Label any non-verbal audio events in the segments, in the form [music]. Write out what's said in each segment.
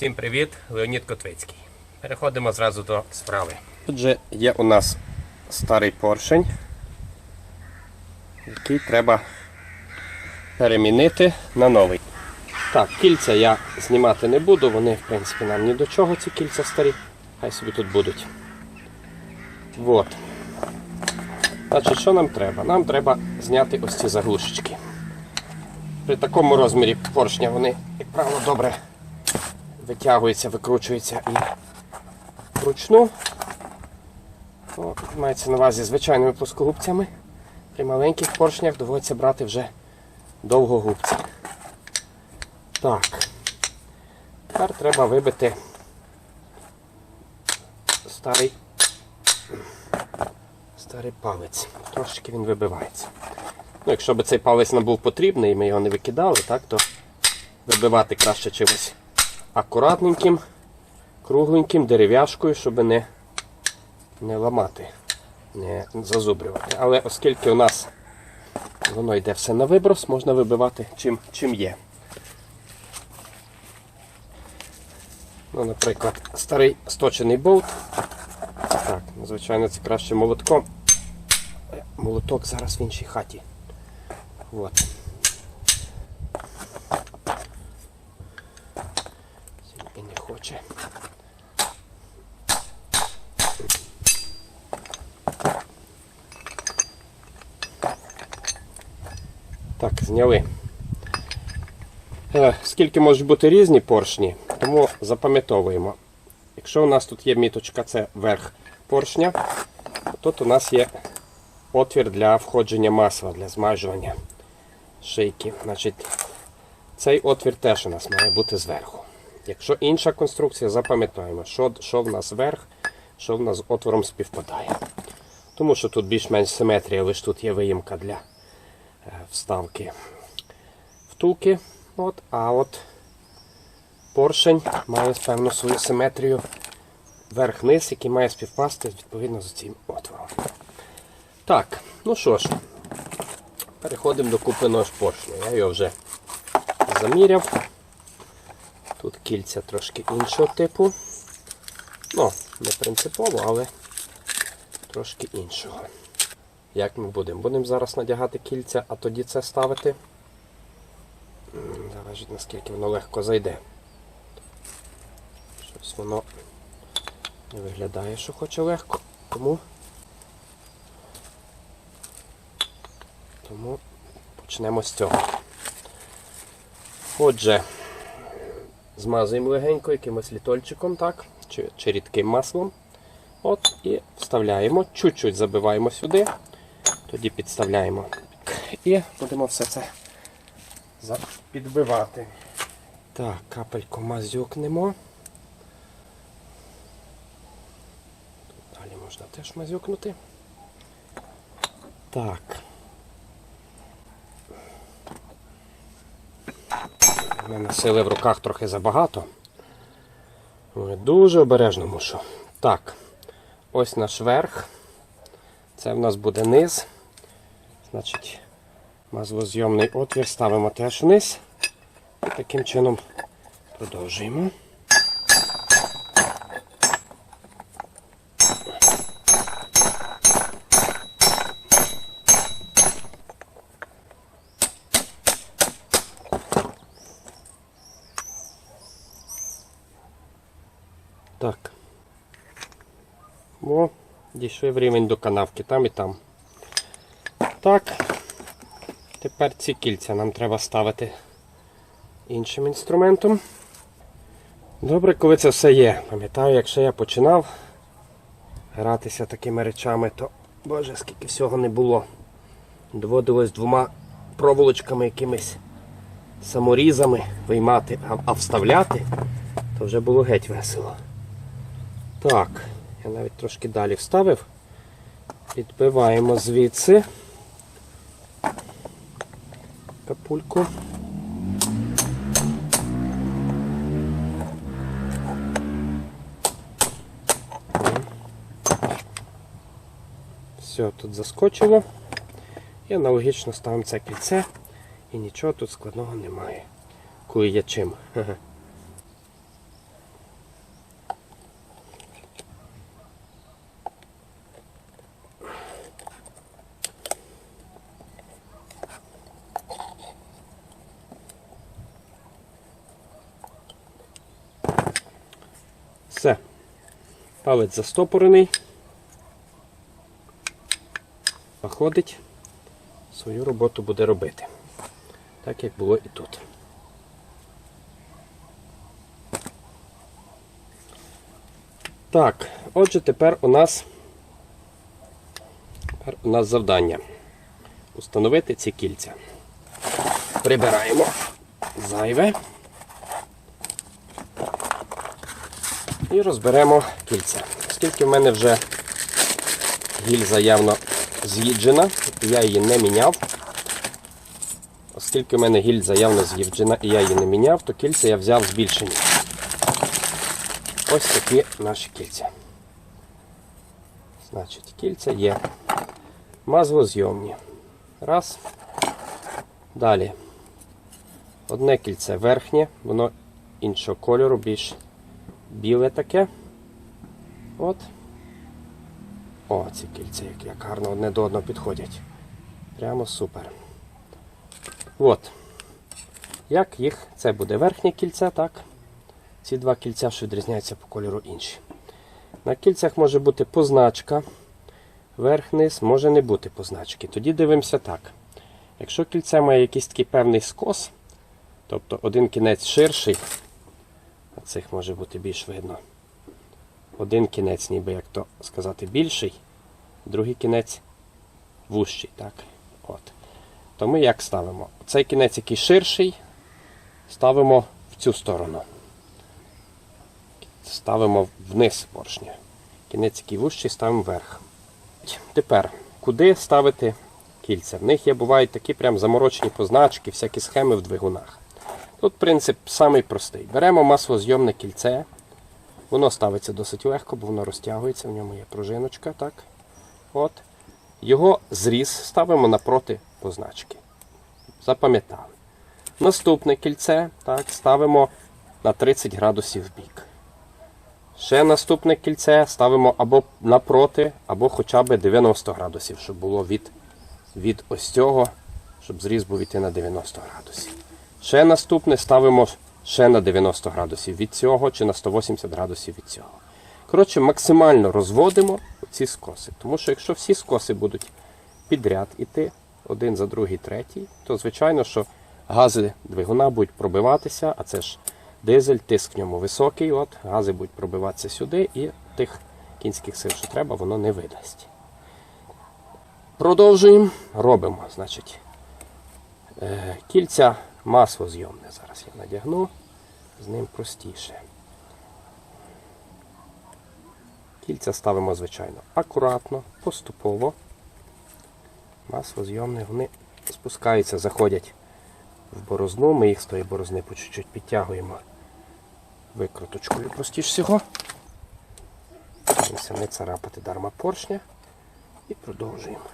Всім привіт, Леонід Котвицький. Переходимо зразу до справи. Отже, є у нас старий поршень, який треба перемінити на новий. Так, кільця я знімати не буду, вони в принципі нам ні до чого, ці кільця старі. Хай собі тут будуть. Вот. Значить, що нам треба? Нам треба зняти ось ці заглушечки. При такому розмірі поршня вони, як правило, добре витягуються, викручуються і вручну. О, мається на увазі звичайними плоскогубцями. При маленьких поршнях доводиться брати вже довгогубці. Так. Тепер треба вибити старий, старий палець. Трошечки він вибивається. Ну, якщо б цей палець нам був потрібний і ми його не викидали, так, то вибивати краще чимось акуратненьким, кругленьким, дерев'яшкою, щоб не, не ламати, не зазубрювати. Але оскільки у нас воно йде все на виброс, можна вибивати чим, чим є. Ну, Наприклад, старий сточений болт. Так, звичайно, це краще молотком. Молоток зараз в іншій хаті. От. Тільки. Так, зняли. Е, Скільки можуть бути різні поршні, тому запам'ятовуємо. Якщо у нас тут є міточка, це верх поршня, тут у нас є отвір для входження масла, для змажування шийки. Значить, цей отвір теж у нас має бути зверху. Якщо інша конструкція, запам'ятаємо, що, що в нас вверх, що в нас з отвором співпадає. Тому що тут більш-менш симетрія, лише тут є виїмка для е, вставки втулки. От, а от поршень має певну свою симетрію верх-низ, який має співпасти відповідно з цим отвором. Так, ну що ж, переходимо до купленого поршня. Я його вже заміряв. Тут кільця трошки іншого типу. Ну, не принципово, але трошки іншого. Як ми будемо? Будемо зараз надягати кільця, а тоді це ставити. Залежить наскільки воно легко зайде. Щось воно не виглядає, що хоче легко. Тому, тому почнемо з цього. Отже, змазуємо легенько якимось літольчиком, так, чи, чи рідким маслом. От, і вставляємо, чуть-чуть забиваємо сюди, тоді підставляємо. І будемо все це підбивати. Так, капельку мазюкнемо. Тут далі можна теж мазюкнути. Так. Мене сили в руках трохи забагато. Дуже обережно мушу. Так, ось наш верх. Це в нас буде низ. Значить, маслозйомний отвір ставимо теж вниз. Таким чином продовжуємо. Так. О, дійшов рівень до канавки, там і там. Так. Тепер ці кільця нам треба ставити іншим інструментом. Добре, коли це все є. Пам'ятаю, якщо я починав гратися такими речами, то боже, скільки всього не було. Доводилось двома проволочками якимись саморізами виймати, а, вставляти, то вже було геть весело. Так, я навіть трошки далі вставив. Підбиваємо звідси капульку. Все, тут заскочило. І аналогічно ставимо це кільце і нічого тут складного немає. Коли є чим. [laughs] Палець застопорений. Заходить, свою роботу буде робити. Так як було і тут. Так, отже, тепер у нас тепер у нас завдання установити ці кільця. Прибираємо зайве і розберемо кільця. Оскільки в мене вже гільза явно з'їджена, я її не міняв. Оскільки в мене гільза явно з'їджена і я її не міняв, то кільця я взяв збільшені. Ось такі наші кільця. Значить, кільця є мазвозйомні. Раз. Далі. Одне кільце верхнє, воно іншого кольору, більш біле таке. От. О, ці кільця, як, гарно одне до одного підходять. Прямо супер. От. Як їх, це буде верхнє кільце, так? Ці два кільця, що відрізняються по кольору інші. На кільцях може бути позначка. Верх-низ може не бути позначки. Тоді дивимося так. Якщо кільце має якийсь такий певний скос, тобто один кінець ширший, а цих може бути більш видно. Один кінець, ніби як то сказати, більший, другий кінець вужчий. Так? От. То ми як ставимо? Цей кінець, який ширший, ставимо в цю сторону. Ставимо вниз поршня. Кінець, який вужчий, ставимо вверх. Тепер, куди ставити кільця? В них є бувають такі прям заморочені позначки, всякі схеми в двигунах. Тут принцип самий простий. Беремо маслозйомне кільце. Воно ставиться досить легко, бо воно розтягується, в ньому є пружиночка. так. От. Його зріз ставимо напроти позначки. Запам'ятали. Наступне кільце так, ставимо на 30 градусів в бік. Ще наступне кільце ставимо або напроти, або хоча б 90 градусів, щоб було від, від ось цього, щоб зріз був іти на 90 градусів. Ще наступне ставимо ще на 90 градусів від цього чи на 180 градусів від цього. Коротше, максимально розводимо ці скоси. Тому що якщо всі скоси будуть підряд іти, один за другий, третій, то звичайно, що гази двигуна будуть пробиватися, а це ж дизель, тиск в ньому високий, от, гази будуть пробиватися сюди і тих кінських сил, що треба, воно не видасть. Продовжуємо, робимо. Значить, е, кільця маслозйомне. Зараз я надягну, з ним простіше. Кільця ставимо, звичайно, акуратно, поступово. Маслозйомне, вони спускаються, заходять в борозну. Ми їх з тої борозни по чуть-чуть підтягуємо викруточкою простіше всього. Не царапати дарма поршня і продовжуємо.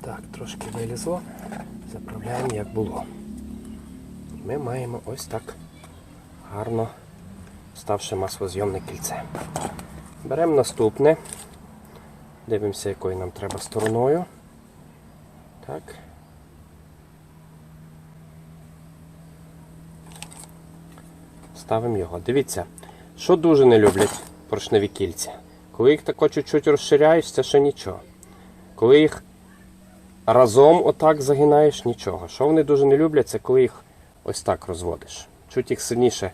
Так, вилізло. Заправляємо як було. Ми маємо ось так гарно ставши маслозйомне кільце. Беремо наступне. Дивимося, якою нам треба стороною. Так. Ставимо його. Дивіться, що дуже не люблять поршневі кільця. Коли їх тако чуть-чуть розширяєш, це ще нічого. Коли їх разом отак загинаєш, нічого. Що вони дуже не люблять, це коли їх ось так розводиш. Чуть їх сильніше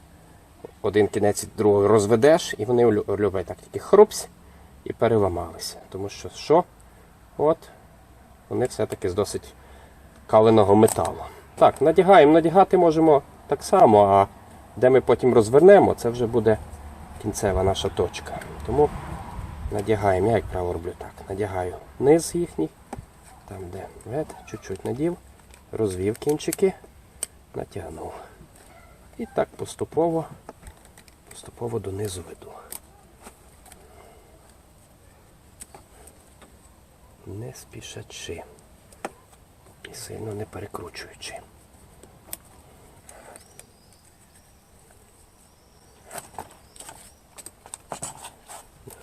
один кінець другого розведеш, і вони люблять так тільки хрупсь і переламалися. Тому що що? От, вони все-таки з досить каленого металу. Так, надягаємо, надягати можемо так само, а де ми потім розвернемо, це вже буде кінцева наша точка. Тому надягаємо, я як правило роблю так. Надягаю низ їхній Там, де вет, чуть-чуть надів, розвів кінчики, натягнув. І так поступово, поступово донизу веду. Не спішачи. І сильно не перекручуючи.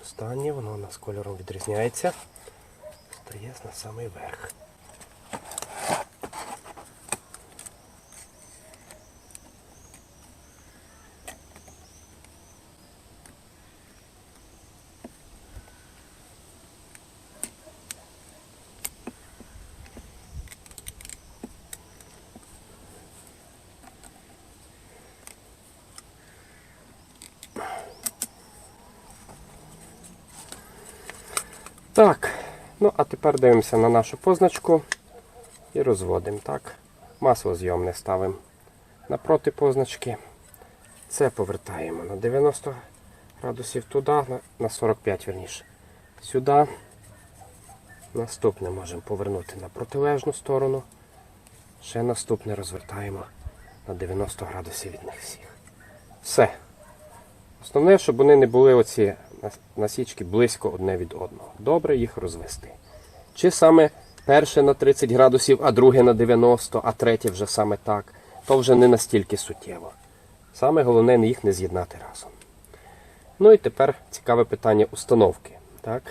Останнє, воно у нас кольором відрізняється. Стає на самий верх. Так, ну а тепер дивимося на нашу позначку і розводимо. Так. Масло зйомне ставимо напроти позначки. Це повертаємо на 90 градусів туди, на- на 45 верніше. Сюди. Наступне можемо повернути на протилежну сторону. Ще наступне розвертаємо на 90 градусів від них всіх. Все. Основне, щоб вони не були оці насічки близько одне від одного. Добре їх розвести. Чи саме перше на 30 градусів, а друге на 90, а третє вже саме так, то вже не настільки суттєво. Саме головне їх не з'єднати разом. Ну і тепер цікаве питання установки. Так?